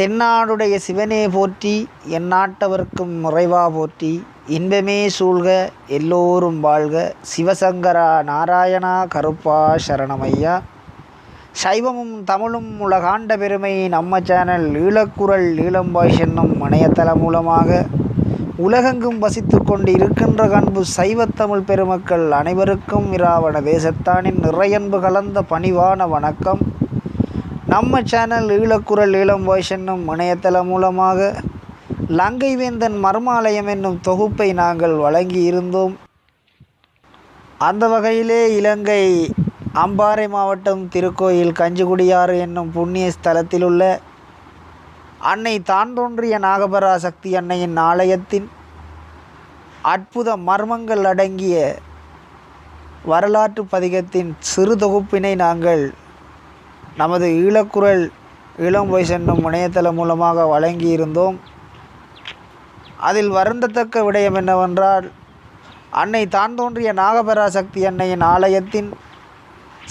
தென்னாடுடைய சிவனே போற்றி எந்நாட்டவர்க்கும் முறைவா போற்றி இன்பமே சூழ்க எல்லோரும் வாழ்க. சிவசங்கரா நாராயணா கருப்பா சரணமையா. சைவமும் தமிழும் உலகாண்ட பெருமை நம்ம சேனல் ஈழக்குரல் ஈழம்பாய்ஸ் என்னும் இணையதளம் மூலமாக. உலகெங்கும் வசித்து கொண்டு இருக்கின்ற கண்பு சைவத்தமிழ் பெருமக்கள் அனைவருக்கும் இராவண தேசத்தானின் நிறையன்பு கலந்த பணிவான வணக்கம். நம்ம சேனல் ஈழக்குரல் ஈழம் வாய்ஸ் என்னும் இணையதளம் மூலமாக லங்கைவேந்தன் மர்மாலயம் என்னும் தொகுப்பை நாங்கள் வழங்கி இருந்தோம் அந்த வகையிலே இலங்கை அம்பாறை மாவட்டம் திருக்கோயில் கஞ்சிகுடியாறு என்னும் புண்ணிய ஸ்தலத்தில் உள்ள அன்னை தான் தோன்றிய நாகபரா சக்தி அன்னையின் ஆலயத்தின் அற்புத மர்மங்கள் அடங்கிய வரலாற்று பதிகத்தின் சிறு தொகுப்பினை நாங்கள் நமது ஈழக்குரல் இளம் போய் என்னும் இணையதளம் மூலமாக வழங்கியிருந்தோம். அதில் வருந்தத்தக்க விடயம் என்னவென்றால் அன்னை தான் தோன்றிய நாகபராசக்தி அன்னையின் ஆலயத்தின்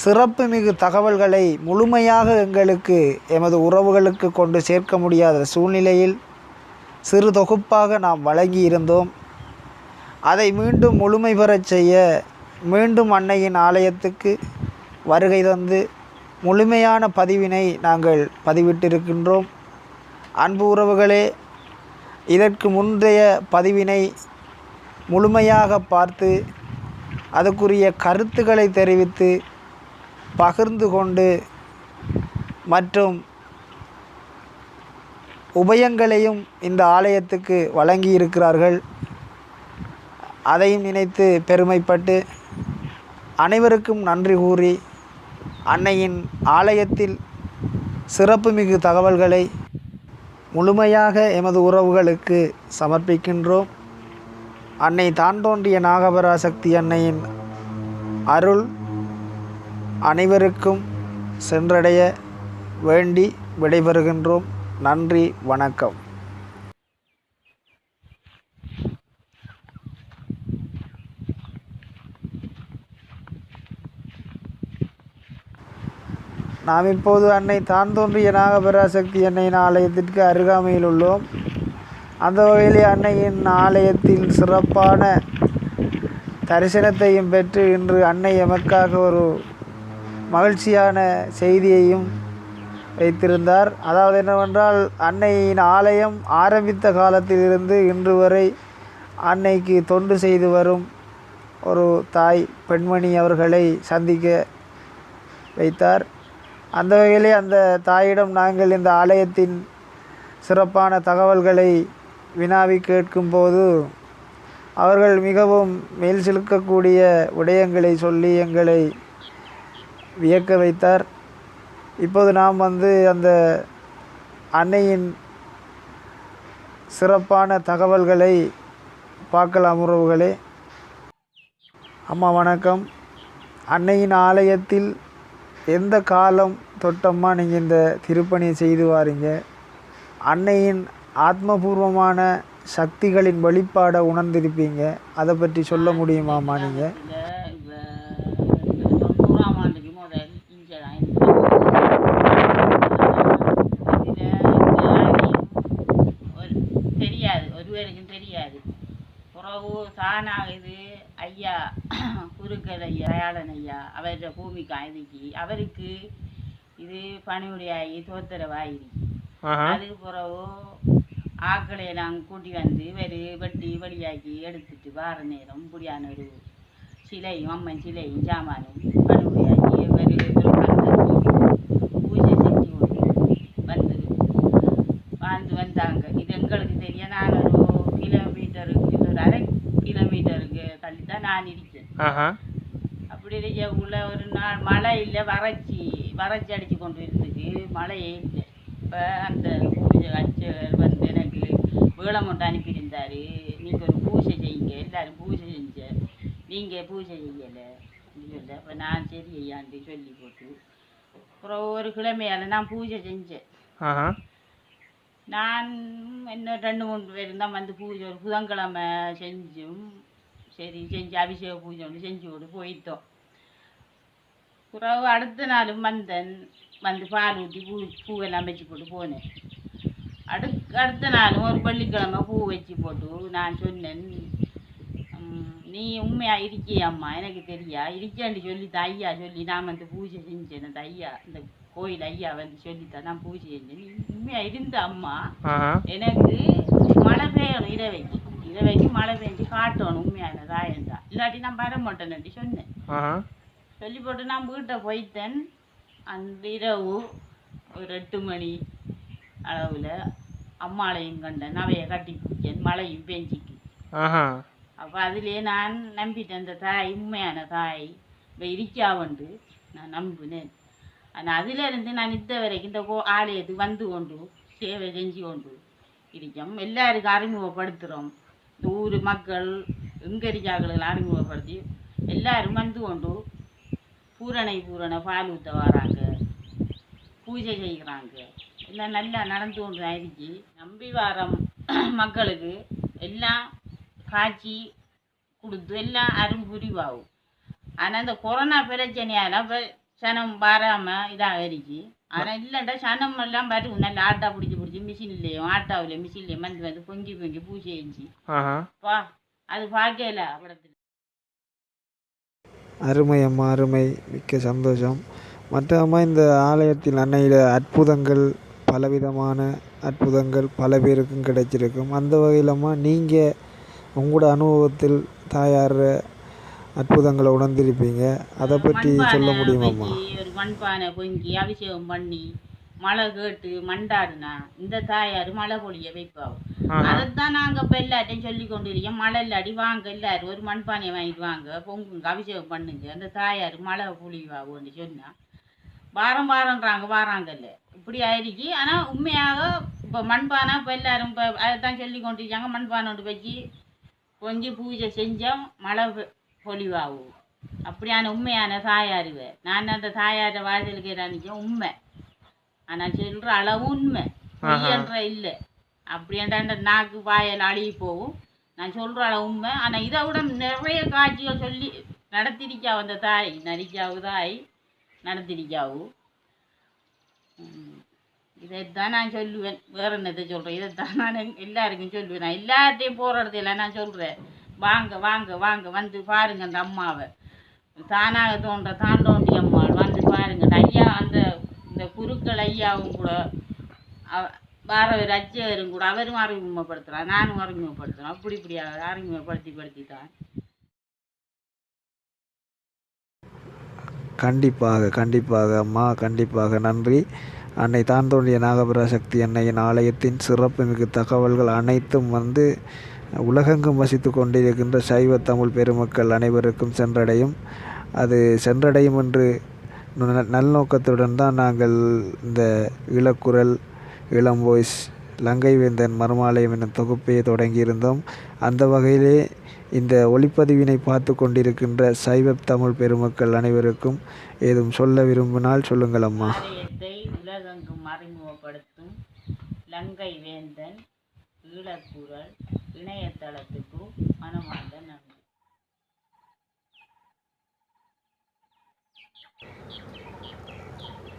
சிறப்புமிகு தகவல்களை முழுமையாக எங்களுக்கு எமது உறவுகளுக்கு கொண்டு சேர்க்க முடியாத சூழ்நிலையில் சிறு தொகுப்பாக நாம் வழங்கியிருந்தோம். அதை மீண்டும் முழுமை பெறச் செய்ய மீண்டும் அன்னையின் ஆலயத்துக்கு வருகை தந்து முழுமையான பதிவினை நாங்கள் பதிவிட்டிருக்கின்றோம். அன்பு உறவுகளே இதற்கு முந்தைய பதிவினை முழுமையாக பார்த்து அதுக்குரிய கருத்துக்களை தெரிவித்து பகிர்ந்து கொண்டு மற்றும் உபயங்களையும் இந்த ஆலயத்துக்கு வழங்கியிருக்கிறார்கள். அதையும் நினைத்து பெருமைப்பட்டு அனைவருக்கும் நன்றி கூறி அன்னையின் ஆலயத்தில் சிறப்புமிகு தகவல்களை முழுமையாக எமது உறவுகளுக்கு சமர்ப்பிக்கின்றோம். அன்னை தான் தோன்றிய நாகபராசக்தி அன்னையின் அருள் அனைவருக்கும் சென்றடைய வேண்டி விடைபெறுகின்றோம். நன்றி வணக்கம். நாம் இப்போது அன்னை தான் தோன்றிய நாகபராசக்தி அன்னையின் ஆலயத்திற்கு அருகாமையில் உள்ளோம். அந்த வகையிலே அன்னையின் ஆலயத்தில் சிறப்பான தரிசனத்தையும் பெற்று இன்று அன்னை எமக்காக ஒரு மகிழ்ச்சியான செய்தியையும் வைத்திருந்தார். அதாவது என்னவென்றால் அன்னையின் ஆலயம் ஆரம்பித்த காலத்திலிருந்து இன்று வரை அன்னைக்கு தொண்டு செய்து வரும் ஒரு தாய் பெண்மணி அவர்களை சந்திக்க வைத்தார். அந்த வகையிலே அந்த தாயிடம் நாங்கள் இந்த ஆலயத்தின் சிறப்பான தகவல்களை வினாவி கேட்கும்போது அவர்கள் மிகவும் மேல் சிலுக்கக்கூடிய விடயங்களை சொல்லி எங்களை வியக்க வைத்தார். இப்போது நாம் வந்து அந்த அன்னையின் சிறப்பான தகவல்களை பார்க்கலாம் உறவுகளே. அம்மா வணக்கம். அன்னையின் ஆலயத்தில் எந்த காலம் தொட்டம்மா நீங்கள் இந்த திருப்பணியை செய்து வாரீங்க? அன்னையின் ஆத்மபூர்வமான சக்திகளின் வெளிப்பாடை உணர்ந்திருப்பீங்க. அதை பற்றி சொல்ல முடியுமாம்மா நீங்கள் தொண்ணூறாம் ஆண்டுக்கு முதல் இங்கே தான் ஒரு தெரியாது ஒருவருக்கும் தெரியாது தானாக இது ஐயா குருக்கல் ஐயா தயாளன் ஐயா அவருடைய பூமிக்கு இதுக்கு அவருக்கு இது பணிவுடையாகி தோத்தரவாயிருக்கு அதுக்கு பிறகு ஆக்களை நாங்கள் கூட்டி வந்து வெறு வெட்டி வழியாக்கி எடுத்துட்டு வார நேரம் இப்படியான ஒரு சிலையும் அம்மன் சிலையும் சாமானும் பணிவுடையாக்கி வெறு பூஜை செஞ்சு வந்து வாழ்ந்து வந்தாங்க. இது எங்களுக்கு தெரிய நான் ஒரு நான் இருக்கேன் அப்படி இருக்கக்குள்ள ஒரு நாள் மழை இல்லை வறட்சி வறட்சி அடிச்சு கொண்டு இருந்துச்சு. மழையே இல்லை. இப்போ அந்த பூஜை அர்ச்சகர் வந்து எனக்கு வேளமொண்டு அனுப்பியிருந்தாரு. நீங்கள் ஒரு பூஜை செய்யுங்க. எல்லாரும் பூஜை செஞ்ச நீங்கள் பூஜை செய்யலை. இல்லை அப்போ நான் சரி ஐயான்ட்டு சொல்லி போட்டு. அப்புறம் ஒரு கிழமையால் நான் பூஜை செஞ்சேன். நான் இன்னும் ரெண்டு மூணு பேர் தான் வந்து பூஜை ஒரு புதன்கிழமை செஞ்சும். சரி செஞ்சு அபிஷேக பூஜை ஒன்று செஞ்சு விட்டு போயிட்டோம் பிறகு அடுத்த நாளும் வந்தேன் வந்து பால் ஊற்றி பூ பூவெல்லாம் வச்சு போட்டு போனேன் அடுக்கு அடுத்த நாளும் ஒரு வெள்ளிக்கிழமை பூ வச்சு போட்டு நான் சொன்னேன் "ம், நீ உண்மையா இருக்கியாம்மா எனக்கு தெரியா இருக்கேன்னு சொல்லி ஐயா சொல்லி நான் வந்து பூஜை செஞ்சேன் அந்த ஐயா இந்த கோயில் ஐயா வந்து சொல்லித்தான் நான் பூஜை செஞ்சேன் நீ உண்மையா இருந்த அம்மா எனக்கு மழை பெய்யணும் இரவைக்கு இரவைக்கு மழை பெஞ்சு காட்டணும் உண்மையான ராயண்டா இல்லாட்டி நான் வர மாட்டேன்னு சொன்னேன் சொல்லி போட்டு நான் வீட்டை போயிட்டேன் அந்த இரவு ஒரு எட்டு மணி அளவில் அம்மாளையும் கண்டேன் அவைய கட்டி பிடிச்சேன் மழையும் பெஞ்சிக்கு அப்போ அதிலே நான் நம்பிட்டேன் அந்த தாய் உண்மையான தாய் இப்போ இருக்காவண்டு நான் நம்பினேன் ஆனால் அதிலிருந்து நான் இந்த வரைக்கும் இந்த கோ ஆலயத்துக்கு வந்து கொண்டு சேவை செஞ்சு கொண்டு இருக்கோம் எல்லாருக்கும் அறிமுகப்படுத்துகிறோம் ஊர் மக்கள் எங்கே அறிமுகப்படுத்தி எல்லாரும் வந்து கொண்டு பூரணை பூரண பால் ஊற்ற வராங்க. பூஜை செய்கிறாங்க. எல்லாம் நல்லா நடந்து கொண்டு தான் நம்பி வாரம் மக்களுக்கு எல்லாம் காய்ச்சி கொடுத்து எல்லாம் அரும்புரிவாகும். ஆனால் இந்த கொரோனா பிரச்சனையால் இப்போ சனம் வராமல் இதாக இருக்கு ஆனால் இல்லைண்டா சனம் எல்லாம் வரும் நல்லா ஆட்டா பிடிச்சி பிடிச்சி மிஷின்லேயும் ஆட்டாவில் மிஷின்லேயும் வந்து வந்து பொங்கி பொங்கி பூஜை செஞ்சு ஆஹா பா அது பார்க்கல படத்தில் அருமை அம்மா அருமை மிக்க சந்தோஷம் மற்ற அம்மா இந்த ஆலயத்தில் அன்னையில அற்புதங்கள் பலவிதமான அற்புதங்கள் பல பேருக்கும் கிடைச்சிருக்கும் அந்த வகையில் அம்மா நீங்கள் உங்களோட அனுபவத்தில் தாயார் அற்புதங்களை உணர்ந்திருப்பீங்க. அதை பற்றி சொல்ல மண்பானை முடியுமாம்மா ஒரு மண்பானை பொங்கி அபிஷேகம் பண்ணி மழை கேட்டு மண்டாடுனா இந்த தாயார் மழை பொழிய வைப்பாவும் அதைத்தான் நாங்க இப்ப எல்லார்ட்டையும் சொல்லி கொண்டு இருக்கோம் மழை இல்லாடி வாங்க எல்லாரும் ஒரு மண்பானையை வாங்கிட்டு வாங்க பொங்குங்க அபிஷேகம் பண்ணுங்க அந்த தாயார் மழை பொழிவாகும்னு சொன்னா வாரம் வாரம்ன்றாங்க வாராங்கல்ல. இப்படி ஆயிடுச்சு. ஆனா உண்மையாக இப்போ மண்பானை இப்போ எல்லாரும் இப்போ அதைத்தான் சொல்லி கொண்டு இருக்காங்க மண்பானை ஒன்று வச்சு கொஞ்சம் பூஜை செஞ்சோம். மழை பொ- பொழிவாகும் அப்படியான உண்மையான தாயாருவ நான் அந்த தாயார வாசலுக்கு நினைச்சேன் உண்மை. ஆனா சொல்ற அளவு உண்மை. பொய்யன்ற இல்லை. அப்படியாண்டா அந்த நாக்கு வாயல் அழுகி போகும். நான் சொல்ற அளவு உண்மை. ஆனா இதை விட நிறைய காட்சிகள் சொல்லி நடத்திருக்காவு அந்த தாய்? நடிக்காவு தாய். நடத்திருக்காவு உம். இதைத்தான் நான் சொல்லுவேன். வேற என்னத்தை சொல்றேன்? இதைத்தான் நான் எல்லாருக்கும் சொல்லுவேன். நான் எல்லார்ட்டையும் போற இடத்துல நான் சொல்றேன். வாங்க வாங்க வாங்க வந்து பாருங்க அந்த அம்மாவை. தானாக தோன்ற தாண்டோண்டி அம்மாள் வந்து பாருங்க. ஐயா அந்த இந்த குருக்கள் ஐயாவும் கூட அவ- வேற ஒரு கூட அவரும் அறிமுகப்படுத்துறான் நானும் அறிமுகப்படுத்துகிறேன் அப்படி இப்படி அறிமுகப்படுத்தி படுத்தி தான். கண்டிப்பாக கண்டிப்பாக அம்மா கண்டிப்பாக. நன்றி. அன்னை தான் தோன்றிய நாகபுர சக்தி அன்னையின் ஆலயத்தின் சிறப்புமிகு தகவல்கள் அனைத்தும் வந்து உலகெங்கும் வசித்து கொண்டிருக்கின்ற சைவ தமிழ் பெருமக்கள் அனைவருக்கும் சென்றடையும். அது சென்றடையும் என்று ந- நல்நோக்கத்துடன் தான் நாங்கள் இந்த இளக்குரல் இளம் வாய்ஸ் லங்கை வேந்தன் மர்மாலயம் என்னும் தொகுப்பை தொடங்கியிருந்தோம். அந்த வகையிலே இந்த ஒளிப்பதிவினை பார்த்து கொண்டிருக்கின்ற சைவ தமிழ் பெருமக்கள் அனைவருக்கும் ஏதும் சொல்ல விரும்பினால் சொல்லுங்கள் அம்மா. உலகெங்கும் அறிமுகப்படுத்தும் லங்கை வேந்தன் ஈழக்குரல் இணையதளத்துக்கு மனமார்ந்த நன்றி.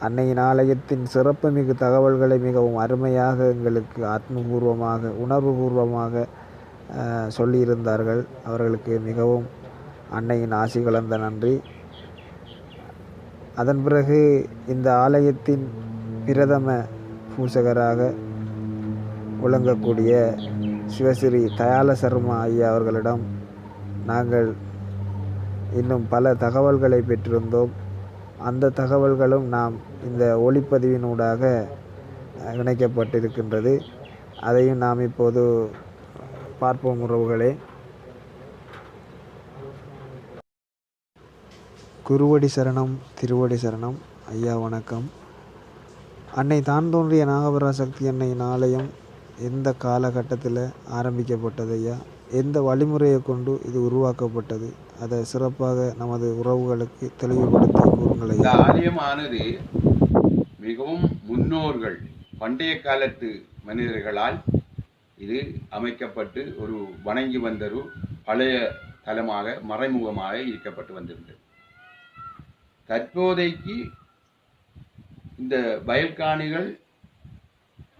அன்னையின் ஆலயத்தின் சிறப்புமிகு தகவல்களை மிகவும் அருமையாக எங்களுக்கு ஆத்மபூர்வமாக உணர்வுபூர்வமாக சொல்லியிருந்தார்கள். அவர்களுக்கு மிகவும் அன்னையின் ஆசி கலந்த நன்றி. அதன் பிறகு இந்த ஆலயத்தின் பிரதம பூசகராக விளங்கக்கூடிய சிவஸ்ரீ தயால சர்மா ஐயா அவர்களிடம் நாங்கள் இன்னும் பல தகவல்களை பெற்றிருந்தோம். அந்த தகவல்களும் நாம் இந்த ஒளிப்பதிவினூடாக இணைக்கப்பட்டிருக்கின்றது. அதையும் நாம் இப்போது பார்ப்போம் உறவுகளே. குருவடி சரணம் திருவடி சரணம். ஐயா வணக்கம். அன்னை தான் தோன்றிய நாகபராசக்தி அன்னையின் ஆலயம் எந்த காலகட்டத்தில் ஆரம்பிக்கப்பட்டது ஐயா? எந்த வழிமுறையை கொண்டு இது உருவாக்கப்பட்டது? அதை சிறப்பாக நமது உறவுகளுக்கு தெளிவுபடுத்தி கூறுங்கள் ஐயா. ஆலயமானது மிகவும் முன்னோர்கள் பண்டைய காலத்து மனிதர்களால் இது அமைக்கப்பட்டு ஒரு வணங்கி வந்த ஒரு பழைய தலமாக மறைமுகமாக இருக்கப்பட்டு வந்திருந்தது. தற்போதைக்கு இந்த வயல்காணிகள்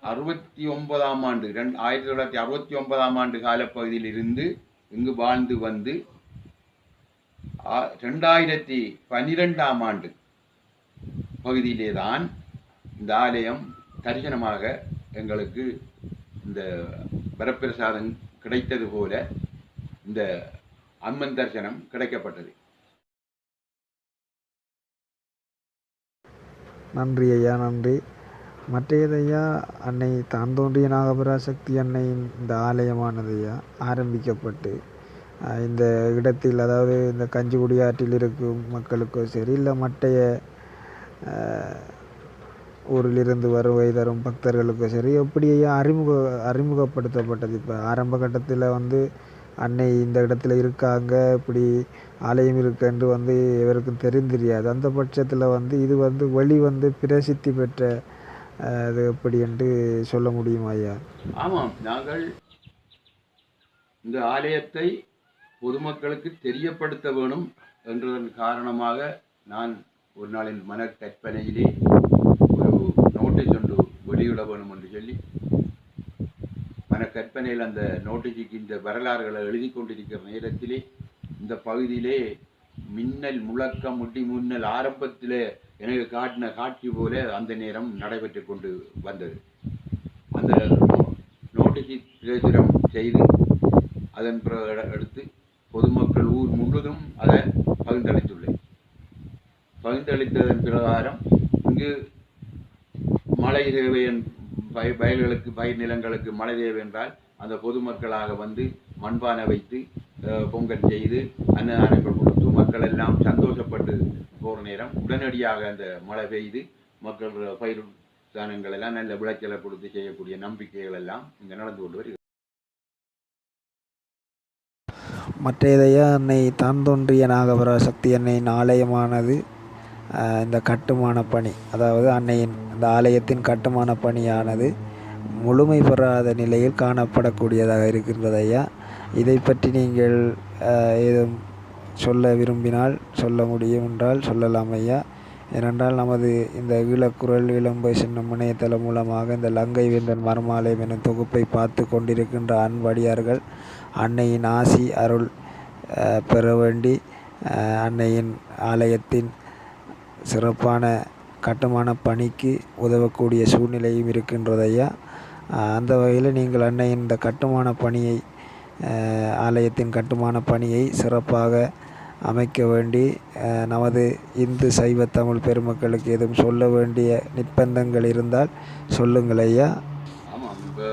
அறுபத்தி ஒன்பதாம் ஆண்டு ரெண்டு ஆயிரத்தி தொள்ளாயிரத்தி அறுபத்தி ஒன்பதாம் ஆண்டு காலப்பகுதியில் இருந்து இங்கு வாழ்ந்து வந்து ரெண்டாயிரத்தி பனிரெண்டாம் ஆண்டு பகுதியிலே தான் இந்த ஆலயம் தரிசனமாக எங்களுக்கு இந்த வரப்பிரசாதம் கிடைத்தது போல இந்த அம்மன் தரிசனம் கிடைக்கப்பட்டது. நன்றி ஐயா நன்றி. மற்றையதையா அன்னை தான் தோன்றிய நாகபராசக்தி அன்னையின் இந்த ஆலயமானதையா? ஆரம்பிக்கப்பட்டு இந்த இடத்தில் அதாவது இந்த கஞ்சிக்குடி ஆற்றில் இருக்கும் மக்களுக்கோ சரி இல்லை மற்றைய ஊரிலிருந்து வருகை தரும் பக்தர்களுக்கோ சரி எப்படி அறிமுக அறிமுகப்படுத்தப்பட்டது. இப்போ ஆரம்ப கட்டத்தில் வந்து அன்னை இந்த இடத்துல இருக்காங்க இப்படி ஆலயம் இருக்குன்னு வந்து இவருக்கும் தெரிந்திரியாது. அந்த பட்சத்தில் வந்து இது வந்து வழி வந்து பிரசித்தி பெற்ற அது எப்படி என்று சொல்ல முடியுமா ஐயா? ஆமாம் நாங்கள் இந்த ஆலயத்தை பொதுமக்களுக்கு தெரியப்படுத்த வேணும் என்றதன் காரணமாக நான் ஒரு நாளின் மன கற்பனையிலே ஒரு நோட்டீஸ் ஒன்று வெளியிட வேணும் என்று சொல்லி மன கற்பனையில் அந்த நோட்டீஸுக்கு இந்த வரலாறுகளை எழுதி கொண்டிருக்கிற நேரத்திலே இந்த பகுதியிலே மின்னல் முழக்கம் முட்டி முன்னல் ஆரம்பத்திலே எனக்கு காட்டின காட்சி போல அந்த நேரம் நடைபெற்று கொண்டு வந்தது. அந்த நோட்டீஸை பிரசுரம் செய்து அதன் அடுத்து எடுத்து பொதுமக்கள் ஊர் முழுவதும் அதை பகிர்ந்தளித்துள்ளேன். பகிர்ந்தளித்ததன் பிரகாரம் இங்கு மழை தேவை பய வயல்களுக்கு பயிர் நிலங்களுக்கு மழை தேவை என்றால் அந்த பொதுமக்களாக வந்து மண்பானை வைத்து பொங்கல் செய்து அன்னதானங்கள் கொடுத்து மக்கள் எல்லாம் சந்தோஷப்பட்டு போகிற நேரம். உடனடியாக அந்த மழை பெய்து மக்கள் பயிர் தானங்கள் எல்லாம் நல்ல விளைச்சலை கொடுத்து செய்யக்கூடிய நம்பிக்கைகள் எல்லாம் இங்கே நடந்து கொண்டு வருகிறது. மற்றையதையா அன்னை தான் தோன்றிய நாகபராசக்தி அன்னையின் ஆலயமானது இந்த கட்டுமான பணி. அதாவது அன்னையின் இந்த ஆலயத்தின் கட்டுமான பணியானது முழுமை பெறாத நிலையில் காணப்படக்கூடியதாக இருக்கின்றதையா இதை பற்றி நீங்கள் ஏதும் சொல்ல விரும்பினால் சொல்ல முடியும் என்றால் சொல்லலாம் ஐயா. ஏனென்றால் நமது இந்த ஈழக்குரல் இளம்பை சின்னம் இணையதளம் மூலமாக இந்த லங்கை வேந்தன் மர்மாலயம் எனும் தொகுப்பை பார்த்து கொண்டிருக்கின்ற அன்படியார்கள் அன்னையின் ஆசி அருள் பெற வேண்டி அன்னையின் ஆலயத்தின் சிறப்பான கட்டுமான பணிக்கு உதவக்கூடிய சூழ்நிலையும் இருக்கின்றது ஐயா. அந்த வகையில் நீங்கள் அன்னையின் இந்த கட்டுமான பணியை ஆலயத்தின் கட்டுமான பணியை சிறப்பாக அமைக்க வேண்டி நமது இந்து சைவ தமிழ் பெருமக்களுக்கு எதுவும் சொல்ல வேண்டிய நிர்பந்தங்கள் இருந்தால் சொல்லுங்கள் ஐயா. ஆமாம் இப்போ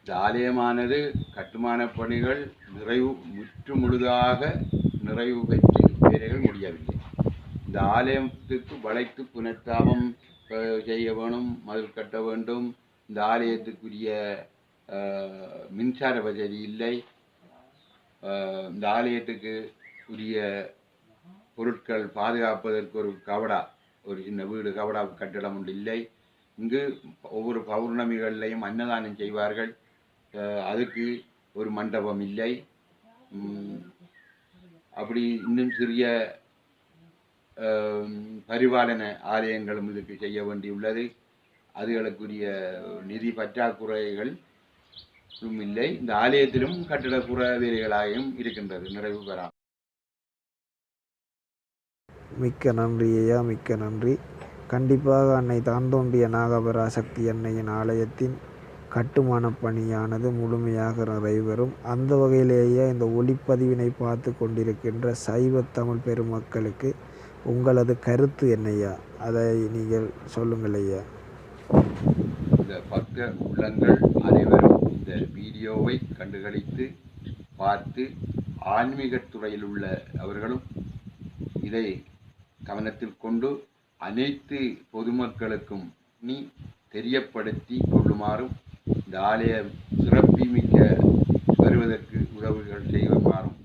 இந்த ஆலயமானது கட்டுமான பணிகள் நிறைவு முற்று முழுதாக நிறைவு பெற்று வேலைகள் முடியவில்லை. இந்த ஆலயத்துக்கு வளைத்து புனர்த்தாபம் செய்ய வேணும் மதில் கட்ட வேண்டும். இந்த ஆலயத்துக்குரிய மின்சார வசதி இல்லை. இந்த ஆலயத்துக்கு உரிய பொருட்கள் பாதுகாப்பதற்கு ஒரு கவடா ஒரு சின்ன வீடு கவடா கட்டிடம் ஒன்று இல்லை. இங்கு ஒவ்வொரு பௌர்ணமிகள்லையும் அன்னதானம் செய்வார்கள். அதுக்கு ஒரு மண்டபம் இல்லை. அப்படி இன்னும் சிறிய பரிபாலன ஆலயங்களும் இதுக்கு செய்ய வேண்டியுள்ளது. அதுகளுக்குரிய நிதி பற்றாக்குறைகள் இல்லை. இந்த ஆலயத்திலும் கட்டிடப்புற வேலைகளாகவும் இருக்கின்றது. நிறைவு பெறாமல் மிக்க நன்றி ஐயா. மிக்க நன்றி. கண்டிப்பாக அன்னை தான் தோன்றிய நாகபராசக்தி அன்னையின் ஆலயத்தின் கட்டுமான பணியானது முழுமையாக நிறைவேறும் அந்த வகையிலேயே இந்த ஒளிப்பதிவினை பார்த்து கொண்டிருக்கின்ற சைவ தமிழ் பெருமக்களுக்கு உங்களது கருத்து என்னையா அதை நீங்கள் சொல்லுங்கள் ஐயா. இந்த பக்த உள்ளங்கள் அனைவரும் இந்த வீடியோவை கண்டுகளித்து பார்த்து ஆன்மீகத் துறையில் உள்ள அவர்களும் இதை கவனத்தில் கொண்டு அனைத்து பொதுமக்களுக்கும் நீ தெரியப்படுத்தி கொள்ளுமாறும் இந்த ஆலய சிறப்புமிக்க வருவதற்கு உறவுகள் செய்யுமாறும்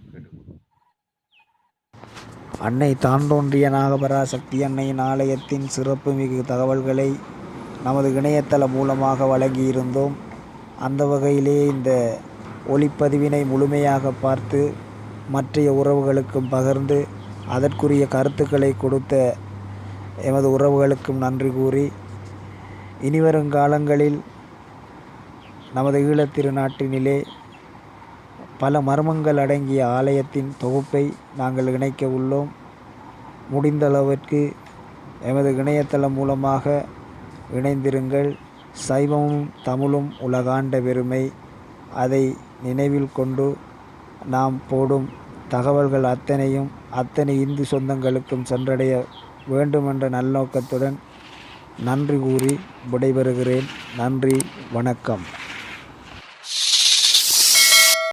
அன்னை தான் தோன்றிய நாகபராசக்தி அன்னையின் ஆலயத்தின் சிறப்புமிகு தகவல்களை நமது இணையதளம் மூலமாக வழங்கியிருந்தோம். அந்த வகையிலே இந்த ஒளிப்பதிவினை முழுமையாக பார்த்து மற்றைய உறவுகளுக்கும் பகிர்ந்து அதற்குரிய கருத்துக்களை கொடுத்த எமது உறவுகளுக்கும் நன்றி கூறி இனிவரும் காலங்களில் நமது ஈழத்திருநாட்டினிலே பல மர்மங்கள் அடங்கிய ஆலயத்தின் தொகுப்பை நாங்கள் இணைக்க உள்ளோம். முடிந்தளவிற்கு எமது இணையதளம் மூலமாக இணைந்திருங்கள். சைவமும் தமிழும் உலகாண்ட பெருமை. அதை நினைவில் கொண்டு நாம் போடும் தகவல்கள் அத்தனையும் அத்தனை இந்து சொந்தங்களுக்கும் சென்றடைய வேண்டுமென்ற நல்நோக்கத்துடன் நன்றி கூறி விடைபெறுகிறேன். நன்றி வணக்கம்.